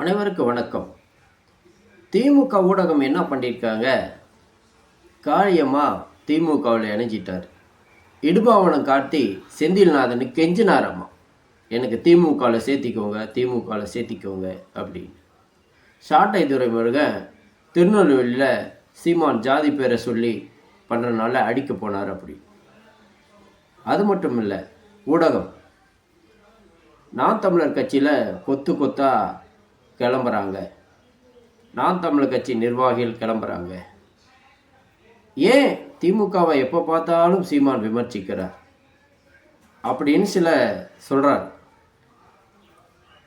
அனைவருக்கும் வணக்கம். திமுக ஊடகம் என்ன பண்ணியிருக்காங்க காளியம்மா திமுகவில் இணைஞ்சிட்டார். இடுபாவனம் காட்டி செந்தில்நாதனு கெஞ்சினாராம்மா எனக்கு திமுகவில் சேர்த்திக்கோங்க திமுகவில் சேர்த்திக்கோங்க அப்படின்னு. சாட்டை துறைமுருகன் திருநெல்வேலியில் சீமான் ஜாதி பேரை சொல்லி பண்ணுறதுனால அடிக்க போனார் அப்படி. அது மட்டும் இல்லை ஊடகம். நான் தமிழர் கட்சியில் கொத்து கொத்தாக கிளம்புறாங்க. நான் தமிழர் கட்சி நிர்வாகிகள் கிளம்புறாங்க. ஏன் திமுகவை எப்போ பார்த்தாலும் சீமான் விமர்சிக்கிறார்? அப்படின்னு சில சொல்கிறார்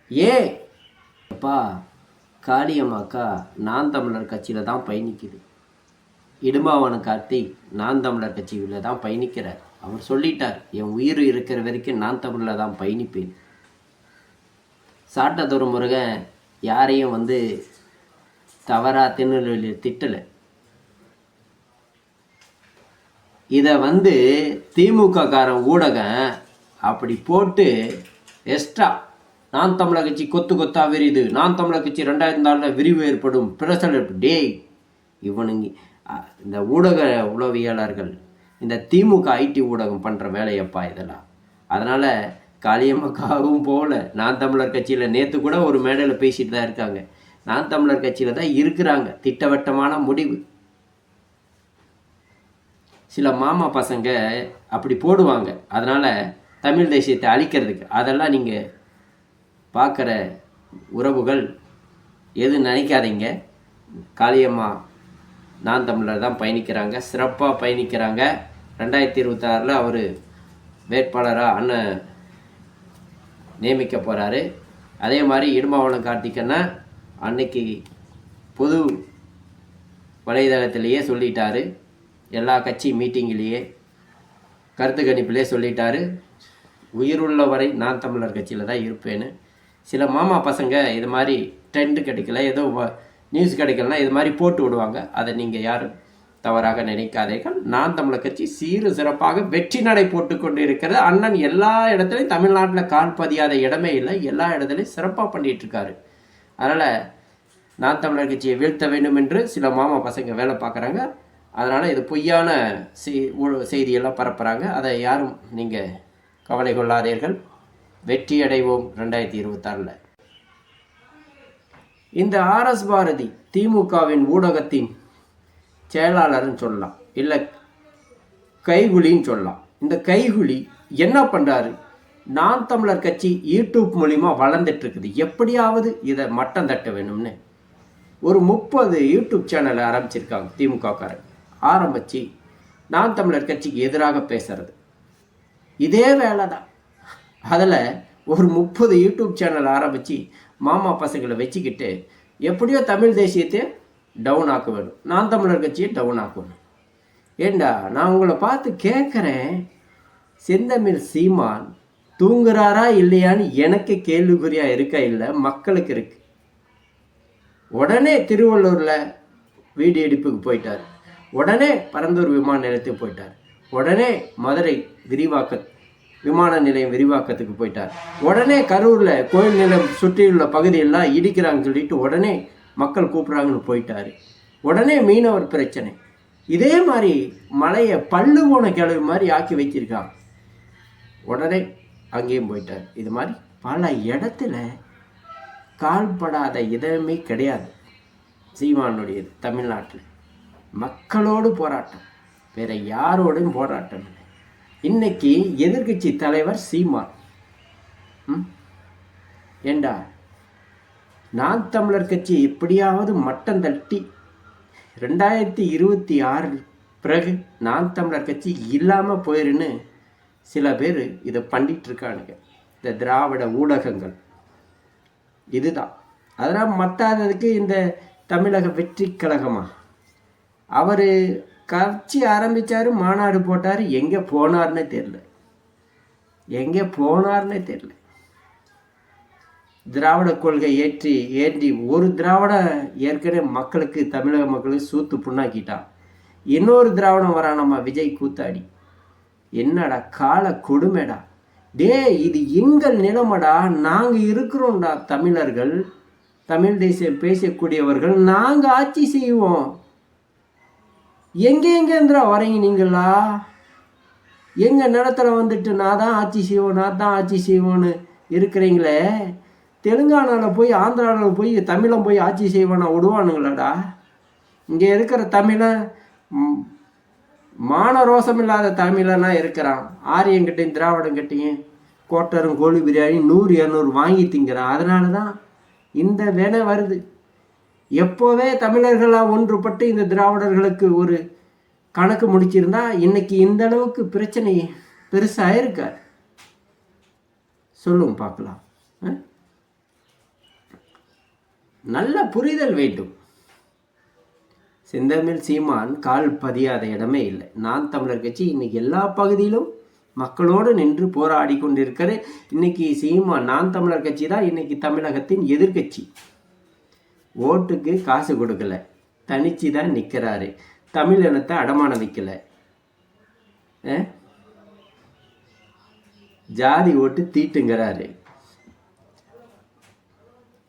ஏன்? அப்பா காளியம்மாக்கா நான் தமிழர் கட்சியில் தான் பயணிக்குது. இடுமாவன கார்த்திக் நான் தமிழர் கட்சியில் தான் பயணிக்கிறார். அவர் சொல்லிட்டார் என் உயிர் இருக்கிற வரைக்கும் நான் தமிழில் தான் பயணிப்பேன். சாட்டதொரு முருகன் யாரையும் வந்து தவறாக திருநெல்வேலி திட்டலை. இதை வந்து திமுக காரன் ஊடகம் அப்படி போட்டு எக்ஸ்ட்ரா நான் தமிழக கட்சி கொத்து கொத்தா விரிது நான் தமிழக கட்சி ரெண்டாயிரத்தி நாலில் விரிவு ஏற்படும் பிரசல் டே டேய் இவனுங்க இந்த ஊடக உளவியலாளர்கள் இந்த திமுக ஐடி ஊடகம் பண்ணுற வேலையப்பா இதெல்லாம். அதனால் காளியம்மாக்காகவும் போகல நான் தமிழர் கட்சியில் நேற்று கூட ஒரு மேடையில் பேசிட்டு தான் இருக்காங்க. நான் தமிழர் கட்சியில் தான் இருக்கிறாங்க. திட்டவட்டமான முடிவு. சில மாமா பசங்க அப்படி போடுவாங்க. அதனால் தமிழ் தேசியத்தை அழிக்கிறதுக்கு அதெல்லாம் நீங்கள் பார்க்குற உறவுகள் எது நினைக்காதீங்க. காளியம்மா நான் தமிழர் தான் பயணிக்கிறாங்க. சிறப்பாக பயணிக்கிறாங்க. ரெண்டாயிரத்தி இருபத்தாறில் அவர் வேட்பாளராக அண்ணன் நியமிக்க போகிறாரு அதே மாதிரி இடுமாவளம் கார்த்திகன்னா அன்னைக்கு பொது வலைதளத்திலேயே சொல்லிட்டாரு. எல்லா கட்சி மீட்டிங்லேயே கருத்து கணிப்பிலே சொல்லிட்டாரு. உயிருள்ள வரை நான் தமிழர் கட்சியில் தான் இருப்பேன்னு. சில மாமா பசங்க இது மாதிரி ட்ரெண்டு கிடைக்கல ஏதோ வ- நியூஸ் கிடைக்கலனா இது மாதிரி போட்டு விடுவாங்க. அதை நீங்கள் யாரும் தவறாக நினைக்காதீர்கள். நான் தமிழர் கட்சி சீரு சிறப்பாக வெற்றி நடை போட்டு கொண்டு இருக்கிறது அண்ணன் எல்லா இடத்துலையும் தமிழ்நாட்டில் கால் பதியாத இடமே இல்லை. எல்லா இடத்துலையும் சிறப்பாக பண்ணிட்டு இருக்காரு. அதனால் நான் தமிழர் கட்சியை வீழ்த்த வேண்டும் என்று சில மாமா பசங்க வேலை பார்க்குறாங்க. அதனால் இது பொய்யான செய்தியெல்லாம் பரப்புகிறாங்க அதை யாரும் நீங்கள் கவலை கொள்ளாதீர்கள். வெற்றி அடைவோம் ரெண்டாயிரத்தி இருபத்தாறில். இந்த ஆர்எஸ் பாரதி திமுகவின் ஊடகத்தின் செயலாளர்னு சொல்லலாம். இல்லை கைகுலின்னு சொல்லலாம். இந்த கைகுலி என்ன பண்ணுறாரு நான் தமிழர் கட்சி யூடியூப் மூலிமா வளர்ந்துட்டுருக்குது. எப்படியாவது இதை மட்டம் தட்ட வேணும்னு. ஒரு முப்பது யூடியூப் சேனலை ஆரம்பிச்சிருக்காங்க திமுகக்காரன் ஆரம்பித்து நான் தமிழர் கட்சிக்கு எதிராக பேசுறது. இதே வேலை தான் அதில் ஒரு முப்பது யூடியூப் சேனல் ஆரம்பித்து மாமா பசங்களை வச்சுக்கிட்டு எப்படியோ தமிழ் தேசியத்தை டவுன் ஆக்க வேணும் நான் தமிழர் கட்சியை டவுன் ஆக்கணும் ஏண்டா நான் உங்களை பார்த்து கேட்குறேன் செந்தமிழ் சீமான் தூங்குறாரா இல்லையான்னு எனக்கு கேள்விக்குறியாக இருக்கா இல்லை மக்களுக்கு இருக்கு. உடனே திருவள்ளூரில் வீடு எடுப்புக்கு போயிட்டார். உடனே பரந்தூர் விமான நிலையத்துக்கு போயிட்டார். உடனே மதுரை விரிவாக்க விமான நிலையம் விரிவாக்கத்துக்கு போயிட்டார். உடனே கரூரில் கோயில் நிலம் சுற்றியுள்ள பகுதியெல்லாம் இடிக்கிறாங்கன்னு சொல்லிட்டு உடனே மக்கள் கூப்பிட்றாங்கன்னு போயிட்டாரு. உடனே மீனவர் பிரச்சனை. இதே மாதிரி மலையை பல்லு போன கிழவு மாதிரி ஆக்கி வச்சிருக்கான் உடனே அங்கேயும் போயிட்டார். இது மாதிரி பல இடத்துல கால்படாத இதமே கிடையாது. சீமானுடையது தமிழ்நாட்டில். மக்களோடு போராட்டம். வேற யாரோடும் போராட்டம் இல்லை. இன்னைக்கு எதிர்க்கட்சி தலைவர் சீமான். ம்? ஏண்டா? நான் தமிழர் கட்சி எப்படியாவது மட்டம் தட்டி ரெண்டாயிரத்தி இருபத்தி ஆறு பிறகு நான் தமிழர் கட்சி இல்லாமல் போயிருன்னு சில பேர் இதை பண்ணிகிட்ருக்கானுங்க இந்த திராவிட ஊடகங்கள். இதுதான். அதெல்லாம் மற்றாததுக்கு இந்த தமிழக வெற்றி கழகமா? அவர் கட்சி ஆரம்பித்தார் மாநாடு போட்டார் எங்கே போனார்னே தெரில எங்கே போனார்னே தெரில திராவிட கொள்கை ஏற்றி ஏற்றி ஒரு திராவிட ஏற்கனவே மக்களுக்கு தமிழக மக்களுக்கு சூத்து புண்ணாக்கிட்டான். இன்னொரு திராவிடம் வரா நம்ம விஜய் கூத்தாடி. என்னடா கால கொடுமைடா. டேய் இது எங்கள் நிலமடா. நாங்கள் இருக்கிறோம்டா தமிழர்கள். தமிழ் தேசியம் பேசக்கூடியவர்கள். நாங்கள் ஆட்சி செய்வோம். எங்கே எங்கேந்திரா வரீங்க நீங்களா? எங்கள் நிலத்துல வந்துட்டு நான் தான் ஆட்சி செய்வோம் நான் தான் ஆட்சி செய்வோன்னு இருக்கிறீங்களே? தெலுங்கானாவில் போய் ஆந்திராவில் போய் தமிழன் போய் ஆட்சி செய்வானா விடுவானுங்களாடா இங்கே இருக்கிற தமிழன் மான ரோசம் இல்லாத தமிழனா இருக்கிறான். ஆரியங்கிட்டையும் திராவிடங்கிட்டையும் கோட்டரும் கோழி பிரியாணி நூறு இரநூறு வாங்கி திங்கிறான். அதனால தான் இந்த வேலை வருது. எப்போவே தமிழர்களாக ஒன்றுபட்டு இந்த திராவிடர்களுக்கு ஒரு கணக்கு முடிச்சிருந்தா இன்னைக்கு இந்த அளவுக்கு பிரச்சனை பெருசாக இருக்காது. சொல்லுங்க பார்க்கலாம். ஆ? நல்ல புரிதல் வேண்டும். செந்தமிழ் சீமான் கால் பதியாத இடமே இல்லை. நான் தமிழர் கட்சி இன்னைக்கு எல்லா பகுதியிலும் மக்களோடு நின்று போராடி கொண்டிருக்கிற இன்னைக்கு சீமான் நான் தமிழர் கட்சி தான் இன்னைக்கு தமிழகத்தின் எதிர்க்கட்சி. ஓட்டுக்கு காசு கொடுக்கல. தனிச்சு தான் நிற்கிறாரு தமிழ் இனத்தை அடமானம் வைக்கல ஆ? ஜாதி ஓட்டு தீட்டுங்கிறாரு.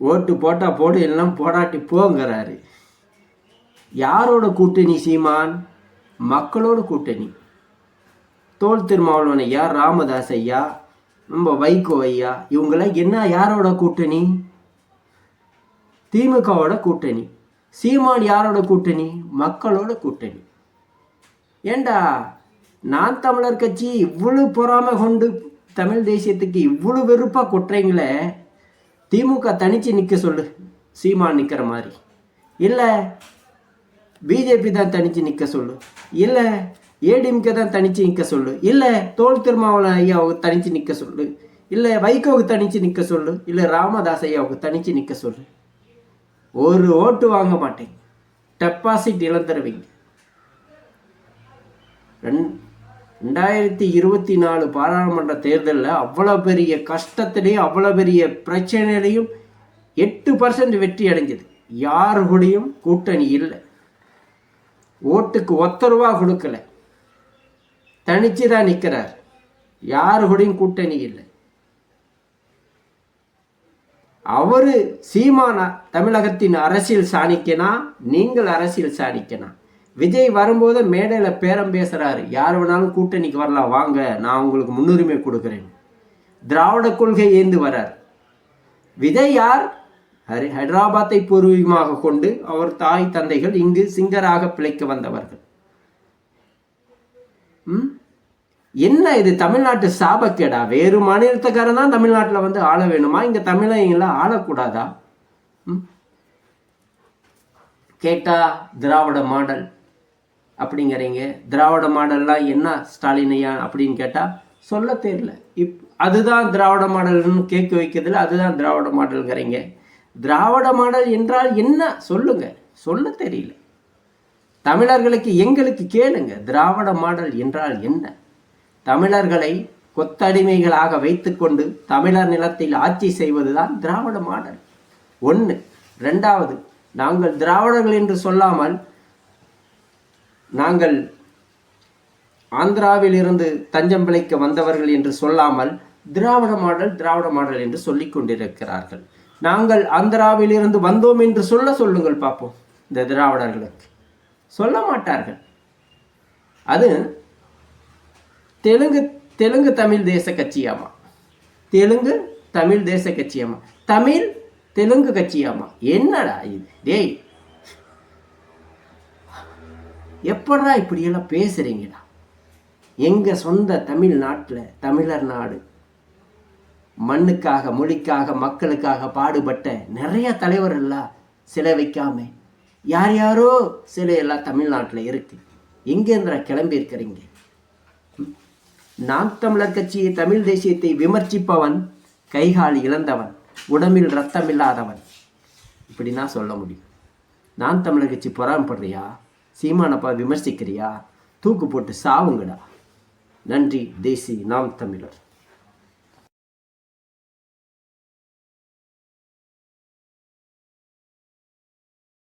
ஓட்டு போட்டால் போடு எல்லாம் போடாட்டி போங்கிறாரு. யாரோட கூட்டணி சீமான்? மக்களோட கூட்டணி. தோல் திருமாவளவன் ஐயா ராமதாஸ் ஐயா நம்ம வைகோ ஐயா இவங்கெல்லாம் என்ன யாரோட கூட்டணி? திமுகவோட கூட்டணி. சீமான் யாரோட கூட்டணி? மக்களோட கூட்டணி. ஏண்டா நான் தமிழர் கட்சி இவ்வளவு பொறாமை கொண்டு தமிழ் தேசியத்துக்கு இவ்வளவு வெறுப்பாக கொட்டுறீங்களே? திமுக தனிச்சு நிற்க சொல்லு. சீமான் நிற்கிற மாதிரி. இல்லை பிஜேபி தான் தனிச்சு நிற்க சொல்லு. இல்லை ஏடிஎம்கே தான் தனிச்சு நிற்க சொல்லு. இல்லை தோல் திருமாவளவன் ஐயாவுக்கு தனிச்சு நிற்க சொல்லு. இல்லை வைகோவுக்கு தனிச்சு நிற்க சொல்லு. இல்லை ராமதாஸ் ஐயாவுக்கு தனிச்சு நிற்க சொல்லு. ஒரு ஓட்டு வாங்க மாட்டேங்க டெபாசிட் இழந்துருவீங்க. ரெண் ரெண்டாயிரத்தி இருபத்தி நாலு பாராளுமன்ற தேர்தலில் அவ்வளோ பெரிய கஷ்டத்திலையும் அவ்வளோ பெரிய பிரச்சனையிலையும் எட்டு பர்சன்ட் வெற்றி அடைஞ்சது. யாரு கூடயும் கூட்டணி இல்லை. ஓட்டுக்கு ஒத்த ரூபா கொடுக்கல. தனிச்சு தான் நிற்கிறார் யாரு கூடயும் கூட்டணி இல்லை. அவரு சீமானா தமிழகத்தின் அரசியல் சாணிக்கனா? நீங்கள் அரசியல் சாணிக்கனா? விஜய் வரும்போது மேடையில் பேரம் பேசுகிறாரு யார் வேணாலும் கூட்டணிக்கு வரலாம். வாங்க நான் உங்களுக்கு முன்னுரிமை கொடுக்குறேன். திராவிட கொள்கை ஏந்து வரார். விஜய் யார்? ஹரி ஹைதராபாத்தை பூர்வீகமாக கொண்டு அவர் தாய் தந்தைகள் இங்கு சிங்கராக பிழைக்க வந்தவர்கள். ம்? என்ன இது? தமிழ்நாட்டு சாபக்கேடா? வேறு மாநிலத்துக்காரன் தான் தமிழ்நாட்டில் வந்து ஆள வேணுமா? இங்கே தமிழங்களாம் ஆளக்கூடாதா? ம்? கேட்டா திராவிட மாடல். அப்படிங்கிறீங்க. திராவிட மாடல்லாம் என்ன ஸ்டாலின் ஐயா அப்படின்னு கேட்டால் சொல்ல தெரியல இப் அதுதான் திராவிட மாடல்னு கேட்க வைக்கிறதுல அதுதான் திராவிட மாடல்ங்கிறீங்க. திராவிட மாடல் என்றால் என்ன? சொல்லுங்க. சொல்ல தெரியல. தமிழர்களுக்கு எங்களுக்கு கேளுங்க. திராவிட மாடல் என்றால் என்ன? தமிழர்களை கொத்தடிமைகளாக வைத்துக்கொண்டு தமிழர் நிலத்தில் ஆட்சி செய்வதுதான் திராவிட மாடல். ஒன்று ரெண்டாவது நாங்கள் திராவிடர்கள் என்று சொல்லாமல் நாங்கள் ஆந்திராவிலிருந்து தஞ்சம் பிழைக்க வந்தவர்கள் என்று சொல்லாமல் திராவிட மாடல் திராவிட மாடல் என்று சொல்லி கொண்டிருக்கிறார்கள். நாங்கள் ஆந்திராவிலிருந்து வந்தோம் என்று சொல்ல சொல்லுங்கள் பார்ப்போம் இந்த திராவிடர்களுக்கு. சொல்ல மாட்டார்கள். அது தெலுங்கு தெலுங்கு தமிழ் தேச கட்சியாமா? தெலுங்கு தமிழ் தேச கட்சியாமா? தமிழ் தெலுங்கு கட்சியாமா? என்னடா இது? டேய் எப்படா இப்படியெல்லாம் பேசுகிறீங்கடா எங்கள் சொந்த தமிழ்நாட்டில் தமிழர் நாடு. மண்ணுக்காக மொழிக்காக மக்களுக்காக பாடுபட்ட நிறைய தலைவர்கள்லாம் சிலை வைக்காம யார் யாரோ சிலையெல்லாம் தமிழ்நாட்டில் இருக்குது எங்கேந்திர கிளம்பியிருக்கிறீங்க? நாம் தமிழர் கட்சியை தமிழ் தேசியத்தை விமர்சிப்பவன் கைகால் இழந்தவன் உடம்பில் ரத்தமில்லாதவன் நான் சொல்ல முடியும். நான் தமிழர் கட்சி பொறாமப்படுறியா? சீமானப்பா விமர்சிக்கிறியா? தூக்கு போட்டு சாவுங்கடா. நன்றி தேசி நாம் தமிழர்.